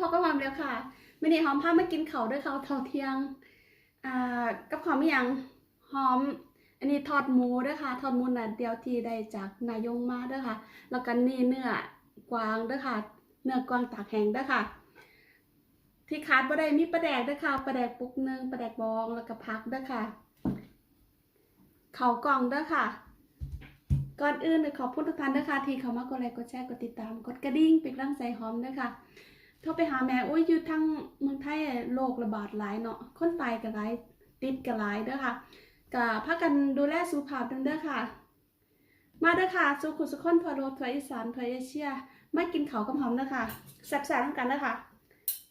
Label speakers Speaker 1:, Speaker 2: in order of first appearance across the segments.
Speaker 1: พ่อก็ความแล้วค่ะไม่ได้หอมพามากินเขาด้วยเขาเท่าเทียงอ่ากับความย่างหอม อันนี้ทอดหมูด้วยค่ะ ทอดหมูนัดเดียวที่ได้จากนายงมาด้วยค่ะ แล้วก็นี่เนื้อกวางด้วยค่ะ เนื้อกวางตากแห้งด้วยค่ะ ที่ขาดบ่ได้มีปลาแดกด้วยค่ะปลาแดกปุกหนึงปลาแดกบองแล้วก็พักด้วยค่ะ เขากล่องด้วยค่ะก่อนอื่นขอบคุณทุกท่านด้วยค่ะที่เข้ามากดไลค์กดแชร์กดติดตาม กดกระดิ่งเป็นกำลังใจหอมด้วยค่ะ โทรไปหาแม่อุ้ยอยู่ทั้งเมืองไทยโรคระบาดหลายเนาะคนตายก็หลายติดก็หลายเด้อค่ะก็พากันดูแลสุขภาพกันเด้อค่ะ มาเด้อค่ะสุขุสุขคนทั่วโลกทั่วอีสานทั่วเอเชียมากินข้าวกับหอมเด้อค่ะแซ่บๆทั้งกันเด้อค่ะ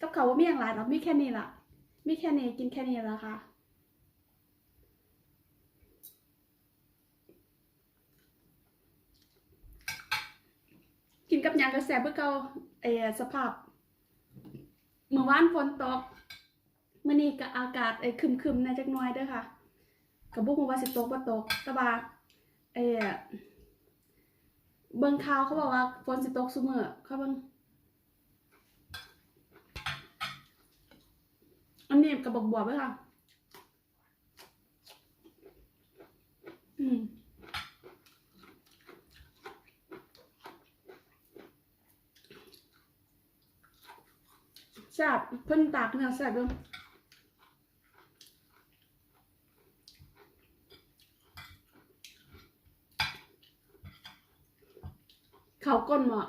Speaker 1: กับเขาว่ามีอย่างไรหรอกมีแค่นี้ล่ะ มีแค่นี้กินแค่นี้แล้วค่ะกินกับยังกระแสเพื่อเก่าเออสภาพ เมื่อวานฝนตกมื่อนี้ก็อากาศไอ้ครึมๆในจักหน่อยเด้อค่ะกับบุกว่าสิตกบ่ตกต่ว่าเออเบิ่งข่าวเขาบอกว่าฝนสิตกซุมื้อเขาเบิ่งอันนี้กับบวบวบไว้ค่ะ อืมแซ่บเพิ่นตากเนื้อแซ่บเด้อเขาก้นหมอ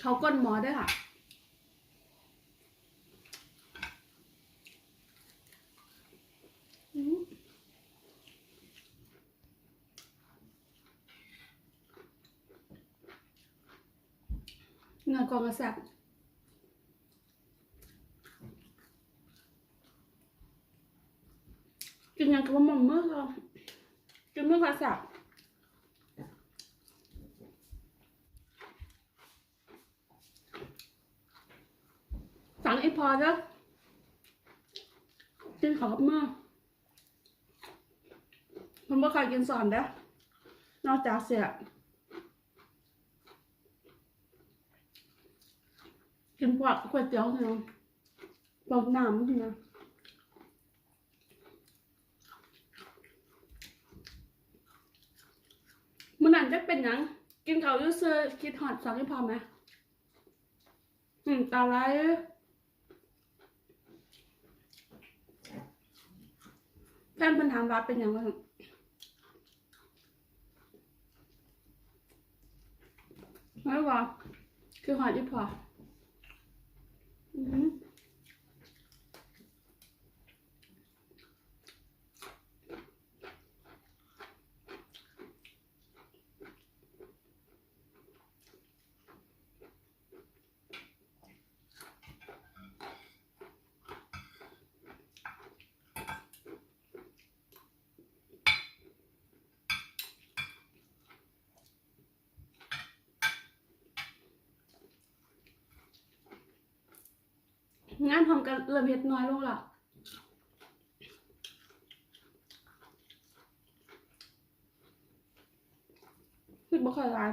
Speaker 1: เขาก้นหมอได้ค่ะ อืม เนื้อกองกระสับกินยังกับว่ามองเมื่อค่ะกินเมื่อกระสับสั่งอีพอแล้วกินขอบมากผมบ่เคยกินสอนเด้อนอกจากเสีย กินพวกก๋วยเตี๋ยวเนาะพวกน้ำนี่นะมันนั่นจะเป็นยังกินเขาวอยูเซอร์คิดหอดสองอีพอไหมอืมตาไรแฟนเพิ่นถามว่าเป็นยังไงไม่ว่าคือหอดอีพอ อื งานทำกันเริ่มเฮ็ดน้อยลงละคือบ่ค่อยหลาย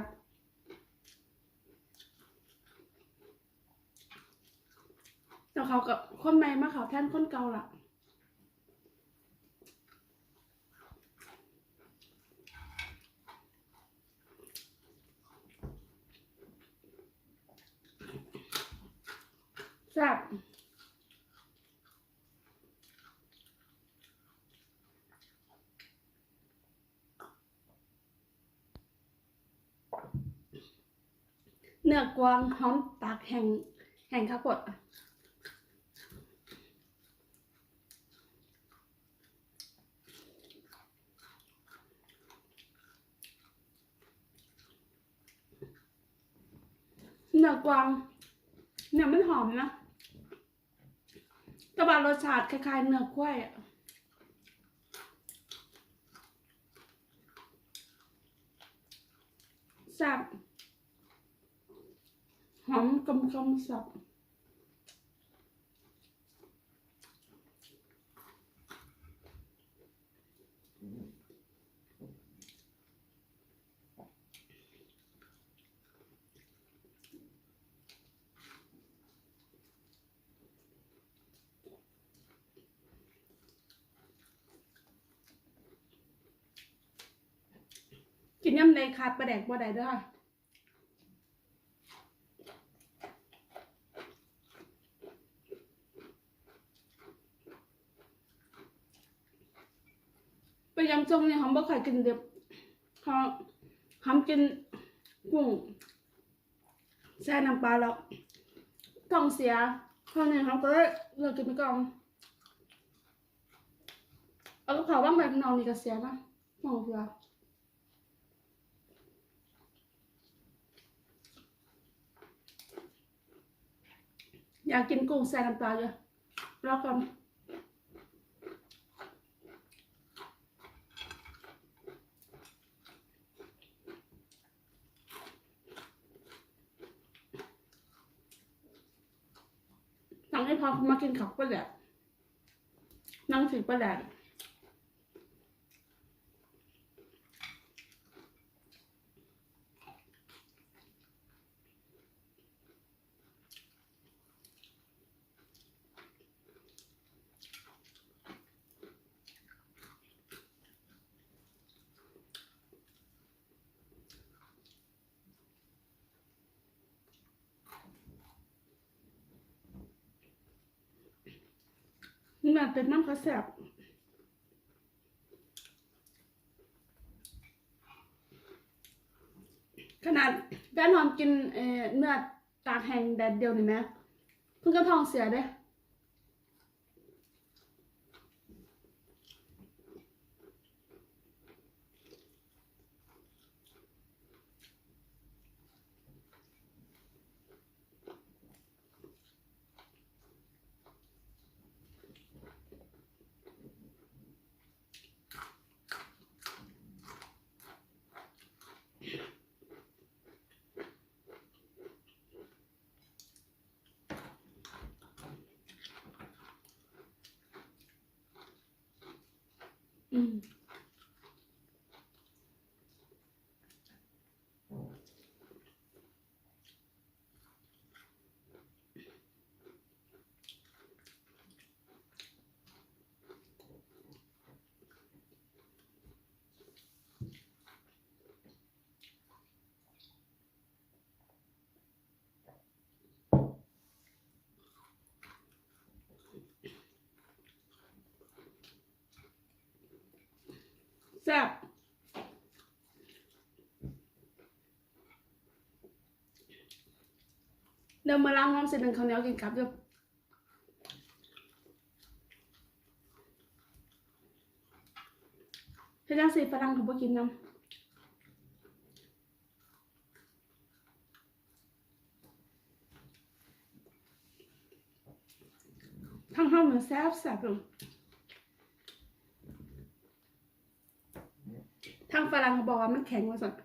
Speaker 1: แล้วเขากับคนใหม่มาเขาแทนคนเก่าล่ะแซ่บเนื้อกวางหอมตากแห่งแห่งข้าวโพดอะเนื้อกวางเนี่ยมันหอมนะแต่ว่ารสชาติคล้ายๆเนื้อควยแซ่บ หอมกำกำสับกินยำในคาดประแดกบ่ได้เด้อ ยำจงเนี่ยหอมบ่ค่อยกินเด็บหอมหอมกินกุ้งใส่น้ำปลาแล้วท้องเสียคราวนี้หอมก็เลยเลิกกินไปก่อนเอาก็ขอว่างแบบนอนนี่ก็เสียนะท้องเสียอยากกินกุ้งใส่น้ำปลาเลยรอก่อน นั่งให้พอมากินข้าวปลาแหละนั่งถือประแด มันเป็นน้ำกระแสบขนาดแฟนหอมกินเนื้อตากแห้งแดดเดียวนี่ไหมเพิ่งกระทองเสียเด้ อื แซ่บเดี๋ยวมาล้างน้ำเสร็จหนึ่งข้าวเหนียวกินกับเดี๋ยวเพื่อนสีฝรั่งเขาบ่กินน้ำทั้งห้องมันแซ่บแซ่บเลยทาง ฝรั่งเขาบอกว่ามันแข็งว่าสัตว์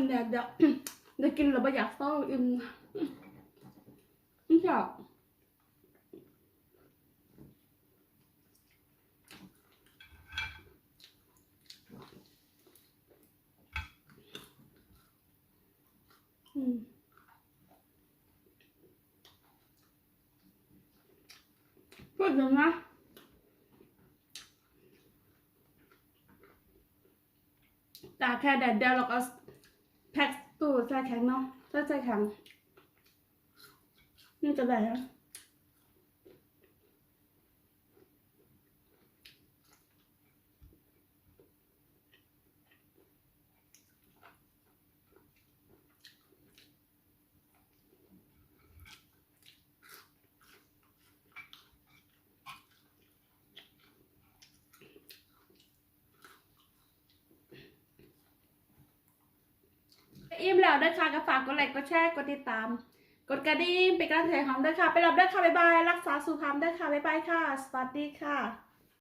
Speaker 1: นั่นแหละเดี๋ยวได้กินแล้วไม่อยากเศร้าอิ่มไม่ชอบอืมพูดถึงนะตาแค่แดดเดียวแล้วก็ ใจแข็งเนาะถ้าใจแข็งนี่จะแบบ อิ่มแล้วนะคะก็ฝากกดไลค์กดแชร์กดติดตาม กดกระดิ่งเป็นกำลังใจให้หอมด้วยค่ะ ไปรับด้วยค่ะบ๊ายบาย รักษาสุขภาพด้วยค่ะบ๊ายบายค่ะ สวัสดีค่ะ